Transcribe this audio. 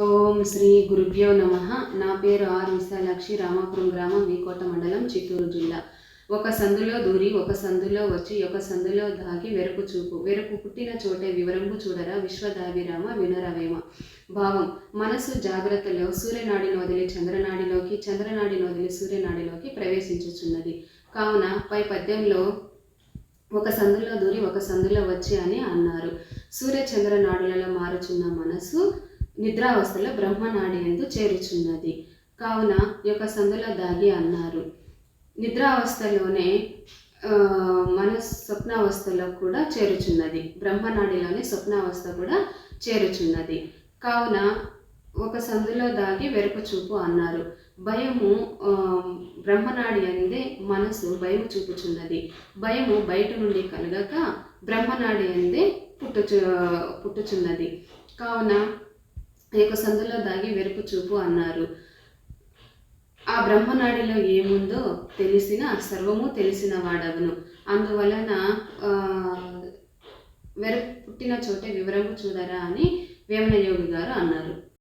ఓం శ్రీ గురుభ్యో నమ. నా పేరు ఆర్ విశాలాక్షి రామాపురం గ్రామం వీకోట మండలం చిత్తూరు జిల్లా. ఒక సందులో దూరి ఒక సందులో వచ్చి ఒక సందులో దాగి వెరుపు చూపు. వెరుపు పుట్టిన చోటే వివరంబు చూడరా విశ్వదాభిరామ వినరవేమ. భావం మనసు జాగ్రత్తలో సూర్యనాడిని వదిలి చంద్రనాడిలోకి చంద్రనాడిని వదిలి సూర్యనాడిలోకి ప్రవేశించుచున్నది. కావున పై పద్యంలో ఒక సందులో దూరి ఒక సందులో వచ్చి అని అన్నారు. సూర్య మారుచున్న మనసు నిద్రావస్థలో బ్రహ్మనాడి ఎందు చేరుచున్నది. కావున యొక్క సందులో దాగి అన్నారు. నిద్రావస్థలోనే మన స్వప్నావస్థలో కూడా చేరుచున్నది. బ్రహ్మనాడిలోనే స్వప్నావస్థ కూడా చేరుచున్నది. కావున ఒక సందులో దాగి వెరుపు చూపు అన్నారు. భయము బ్రహ్మనాడి అందే మనసు భయము చూపుచున్నది. భయము బయట నుండి కలగక బ్రహ్మనాడి అందే పుట్టుచు పుట్టుచున్నది. కావున ఈ యొక్క సందులో దాగి వెరుపు చూపు అన్నారు. ఆ బ్రహ్మనాడిలో ఏముందో తెలిసిన సర్వము తెలిసిన వాడవును అందువలన ఆ, వెర పుట్టిన చోటే వివరము చూడరా అని వేమనయోగి గారు అన్నారు.